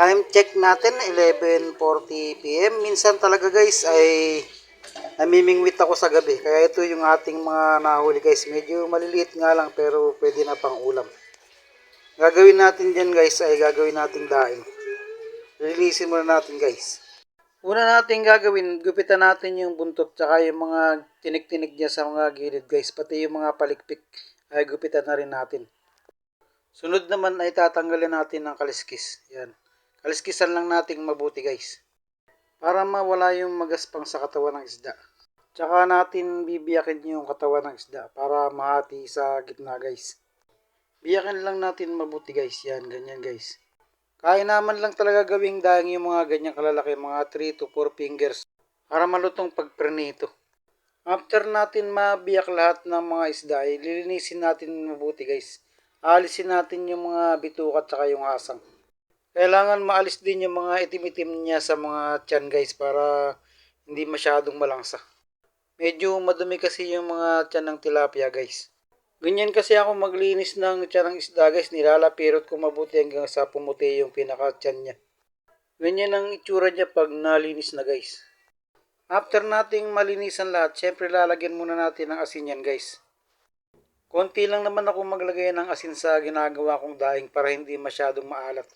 Time check natin, 11.40 p.m. Minsan talaga guys ay namimingwit ako sa gabi. Kaya ito yung ating mga nahuli guys. Medyo maliliit nga lang pero pwede na pang ulam. Gagawin natin dyan guys ay gagawin nating daing. Releasein muna natin guys. Una natin gagawin, gupitan natin yung buntot tsaka yung mga tinik-tinik niya sa mga gilid guys. Pati yung mga palikpik ay gupitan na rin natin. Sunod naman ay tatanggalin natin ng kaliskis. Yan. Kaliskisan lang nating mabuti guys. Para mawala yung magaspang sa katawan ng isda. Tsaka natin bibiyakin yung katawan ng isda para mahati sa gitna guys. Biyakin lang natin mabuti guys. Yan, ganyan guys. Kaya naman lang talaga gawing daing yung mga ganyang kalalaki, mga 3 to 4 fingers para malutong pagprenito. After natin mabiyak lahat ng mga isda, ay lilinisin natin mabuti guys. Alisin natin yung mga bitukat tsaka yung asang. Kailangan maalis din yung mga itim-itim niya sa mga tiyan guys para hindi masyadong malangsa. Medyo madumi kasi yung mga tiyan ng tilapia guys. Ganyan kasi ako maglinis ng tiyan ng isda guys. Nilalapirot ko mabuti hanggang sa pumuti yung pinaka tiyan niya. Ganyan ang itsura niya pag nalinis na guys. After nating malinisan lahat, syempre lalagyan muna natin ng asin yan guys. Konti lang naman ako maglagay ng asin sa ginagawa kong daing para hindi masyadong maalat.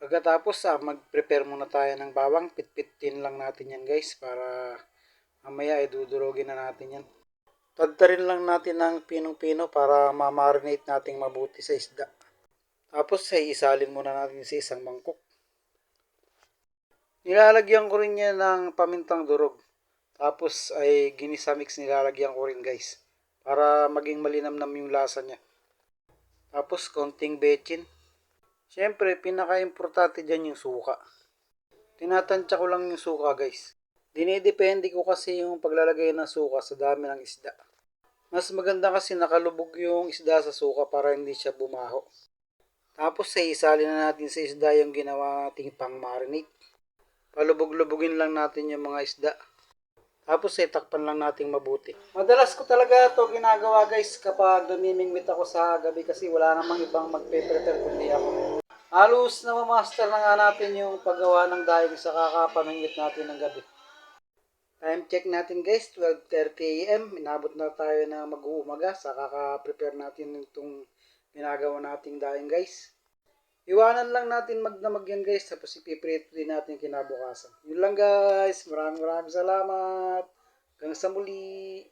Pagkatapos ah, mag-prepare muna tayo ng bawang. Pitpitin lang natin yan guys para mamaya ay dudurogin na natin yan. Tadtarin lang natin ng pinong-pino para ma-marinate natin mabuti sa isda. Tapos ay isalin muna natin sa isang mangkok. Nilalagyan ko rin yan ng pamintang durog. Tapos ay ginisa mix nilalagyan ko rin guys. Para maging malinamnam yung lasa niya. Tapos konting bechin. Siyempre, pinaka-importante dyan yung suka. Tinatansya ko lang yung suka guys. Dinidepende ko kasi yung paglalagay ng suka sa dami ng isda. Mas maganda kasi nakalubog yung isda sa suka para hindi siya bumaho. Tapos ay isali na natin sa isda yung ginawa nating pang marinate. Palubog-lubugin lang natin yung mga isda. Tapos ay takpan lang nating mabuti. Madalas ko talaga to ginagawa guys kapag namimingwit ako sa gabi kasi wala namang ibang magpe-prepare kundi ako. Halos na master na nga natin yung paggawa ng daing sa kakapamingwit natin ng gabi. Time check natin guys, 12.30 am. Inabot na tayo na mag-uumaga sa kaka-prepare natin itong ginagawa nating daing guys. Iwanan lang natin magdamag yan guys, tapos ipiprito din natin kinabukasan. Yun lang guys, maraming maraming salamat. Hanggang sa muli.